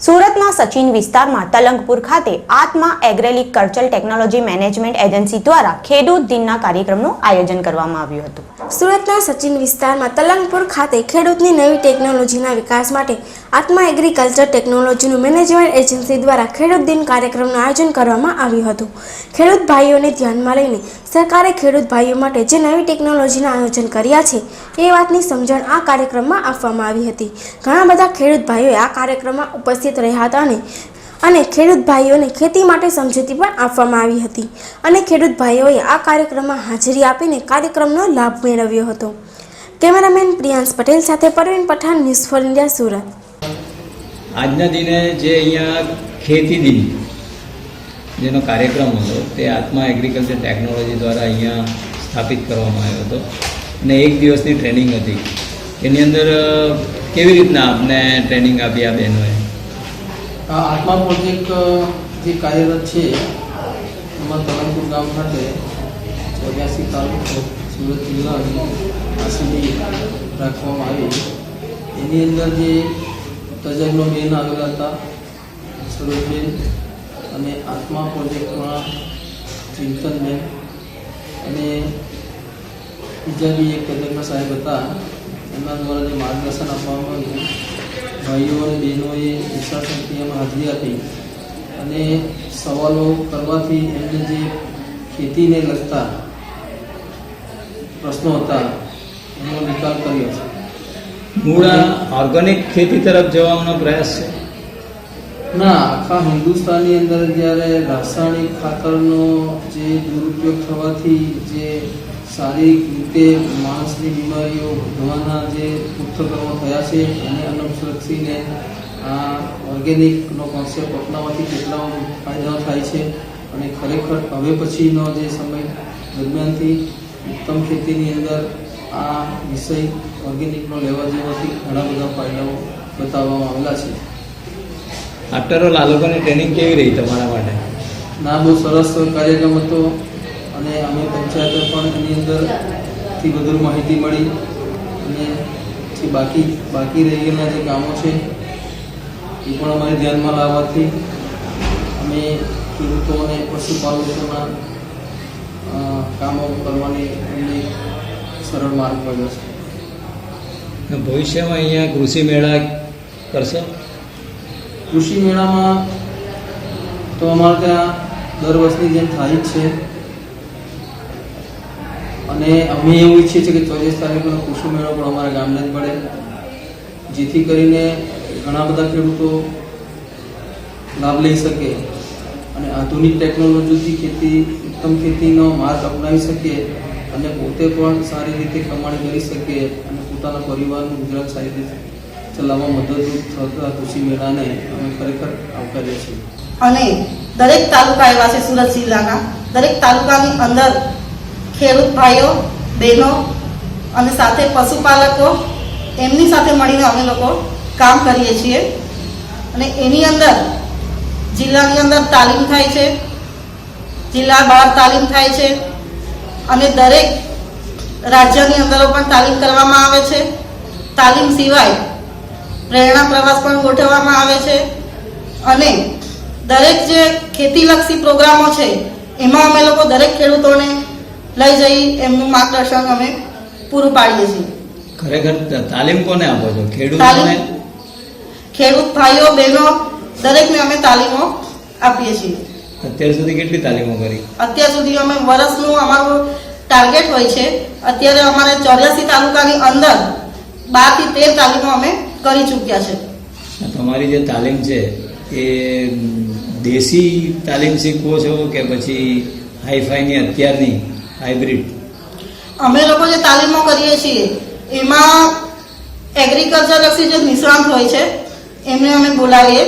સુરતના સચિન વિસ્તારમાં તલંગપુર ખાતે ATMA agricultural technology management agency દ્વારા ખેડૂત દિનના કાર્યક્રમનું આયોજન કરવામાં આવ્યું હતું. સુરતના સચિન વિસ્તારમાં તલંગપુર ખાતે ખેડૂતની નવી ટેકનોલોજીના વિકાસ માટે આત્મા એગ્રીકલ્ચર ટેકનોલોજીનું મેનેજમેન્ટ એજન્સી દ્વારા ખેડૂત દિન કાર્યક્રમનું આયોજન કરવામાં આવ્યું હતું. ખેડૂત ભાઈઓને ધ્યાનમાં લઈને સરકારે ખેડૂત ભાઈઓ માટે જે નવી ટેકનોલોજીના આયોજન કર્યા છે, એ વાતની સમજણ આ કાર્યક્રમમાં આપવામાં આવી હતી. ઘણા બધા ખેડૂત ભાઈઓએ આ કાર્યક્રમમાં ઉપસ્થિત રહ્યા હતા અને અને ખેડૂત ભાઈઓને ખેતી માટે સમજૂતી પણ આપવામાં આવી હતી. અને ખેડૂત ભાઈઓએ આ કાર્યક્રમમાં હાજરી આપીને કાર્યક્રમનો લાભ મેળવ્યો હતો. કેમેરામેન પ્રિયાંશ પટેલ સાથે Parveen Pathan news for India Surat. આજના દિને જે અહીંયા ખેતી દિન, જેનો કાર્યક્રમ હતો, તે આત્મા એગ્રીકલ્ચર ટેકનોલોજી દ્વારા અહીંયા સ્થાપિત કરવામાં આવ્યો હતો. અને એક દિવસની ટ્રેનિંગ હતી. એની અંદર કેવી રીતના આપને ટ્રેનિંગ આપી આ બહેનોએ? આત્મા પ્રોજેક્ટ જે કાર્યરત છે, એમાં તરણપુર ગામ ખાતે ચોર્યાસી તાલુકો સુરત જિલ્લાની રાખવામાં આવી એની અંદર જે તજજ્ઞો બેન આવેલા હતા સરોજબેન અને આત્મા પ્રોજેક્ટમાં ચિંતનબેન અને બીજા બી એક તજજ્ઞ સાહેબ હતા, એમના દ્વારા જે માર્ગદર્શન આપવામાં આવ્યું. ભાઈઓ અને બહેનોએ વિશાળ સંખ્યામાં હાજરી આપી અને સવાલો કરવાથી એમને જે ખેતીને લગતા પ્રશ્નો હતા, એનો નિકાલ કર્યો. છે મૂળ ઓર્ગેનિક ખેતી તરફ જવાનો પ્રયાસ છે. ના, આખા હિન્દુસ્તાનની અંદર જ્યારે રાસાયણિક ખાતરનો જે દુરુપયોગ થવાથી જે શારીરિક રીતે માણસની બીમારીઓ વધવાના જે પૃથ્થકરણો થયા છે એને અનુસરક્ષીને આ ઓર્ગેનિકનો કોન્સેપ્ટ અપનાવવાથી કેટલા ફાયદાઓ થાય છે અને ખરેખર હવે પછીનો જે સમય દરમિયાનથી ઉત્તમ ખેતીની અંદર આ વિષય ઓર્ગેનિકનો લેવા જેવાથી ઘણા બધા ફાયદાઓ બતાવવામાં આવેલા છે. આફ્ટર ઓલ આ લોકોની ટ્રેનિંગ કેવી રહી તમારા માટે? ના બહુ સરસ કાર્યક્રમ હતો અને અમે પંચાયતે પણ એની અંદરથી વધુ માહિતી મળી અને જે બાકી બાકી રહી ગયેલા જે કામો છે એ પણ અમારે ધ્યાનમાં લાવવાથી અમે ખેડૂતો અને પશુપાલકોના કામો કરવાની અમને સરળ માર્ગ મળ્યો છે ભવિષ્યમાં અહીંયા કૃષિ મેળા કરશો? કૃષિ મેળામાં તો અમારે ત્યાં દર વર્ષની જેમ થાય જ છે. અને અમે એવું ઈચ્છીએ છીએ કે ચોવીસ તારીખનો કૃષિ મેળો પણ અમારા ગામને જ પડે. જેથી કરીને ઘણા બધા ખેડૂતો લાભ લઈ શકે અને આધુનિક ટેકનોલોજીથી ખેતી ઉત્તમ ખેતીનો માર્ગ અપનાવી શકે. અને પોતે પણ સારી રીતે કમાણી કરી શકે અને પોતાના પરિવારનું ગુજરાત સારી રીતે ચલાવવા મદદરૂપ થતા કૃષિ મેળાને અમે ખરેખર આવકારીએ છીએ. અને દરેક તાલુકા એવા છે સુરત જિલ્લાના દરેક તાલુકાની અંદર ખેડૂત ભાઈઓ, બહેનો અને સાથે પશુપાલકો, એમની સાથે મળીને અમે લોકો કામ કરીએ છીએ. અને એની અંદર જિલ્લાની અંદર તાલીમ થાય છે. જિલ્લા બહાર તાલીમ થાય છે. અને દરેક રાજ્યની અંદર પણ તાલીમ કરવામાં આવે છે. તાલીમ સિવાય પ્રેરણા પ્રવાસ પણ ગોઠવવામાં આવે છે. અને દરેક જે ખેતીલક્ષી પ્રોગ્રામો છે એમાં અમે લોકો દરેક ખેડૂતોને લઈ જઈ એમનું માર્ગદર્શન અમે પૂરું પાડીએ છીએ. ખરેખર તાલીમ કોને આપો છો? ખેડૂતોને? ખેડૂત ભાઈઓ બહેનો દરેકને અમે તાલીમો આપીએ છીએ. અત્યાર સુધી કેટલી તાલીમો કરી? અત્યાર સુધી અમે વર્ષનું અમારું ટાર્ગેટ હોય છે. અત્યારે અમારે ચોર્યાસી તાલુકાની અંદર બારથી તેર તાલીમો અમે કરી ચૂક્યા છે. તમારી જે તાલીમ છે એ દેશી તાલીમ શીખવો છો કે પછી હાઈફાઈની અત્યારની હાઇબ્રિડ અમે લોકો જે તાલીમો કરીએ છીએ એમાં એગ્રીકલ્ચર લક્ષી જે નિષ્ણાંત હોય છે એમને અમે બોલાવીએ.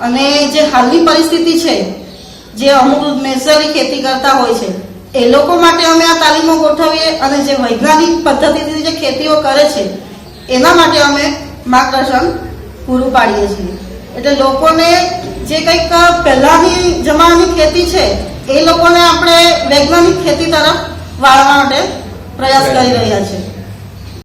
અને જે હાલની પરિસ્થિતિ છે જે અમુક નેચરલી ખેતી કરતા હોય છે. એ લોકો માટે અમે આ તાલીમો ગોઠવીએ અને જે વૈજ્ઞાનિક પદ્ધતિથી જે ખેતીઓ કરે છે, એના માટે અમે માર્ગદર્શન પૂરું પાડીએ છીએ. એટલે લોકોને જે કંઈક પહેલાંની જમાનાની ખેતી છે, એ લોકોને આપણે વૈજ્ઞાનિક ખેતી તરફ વાળવા માટે પ્રયાસ કરી રહ્યા છે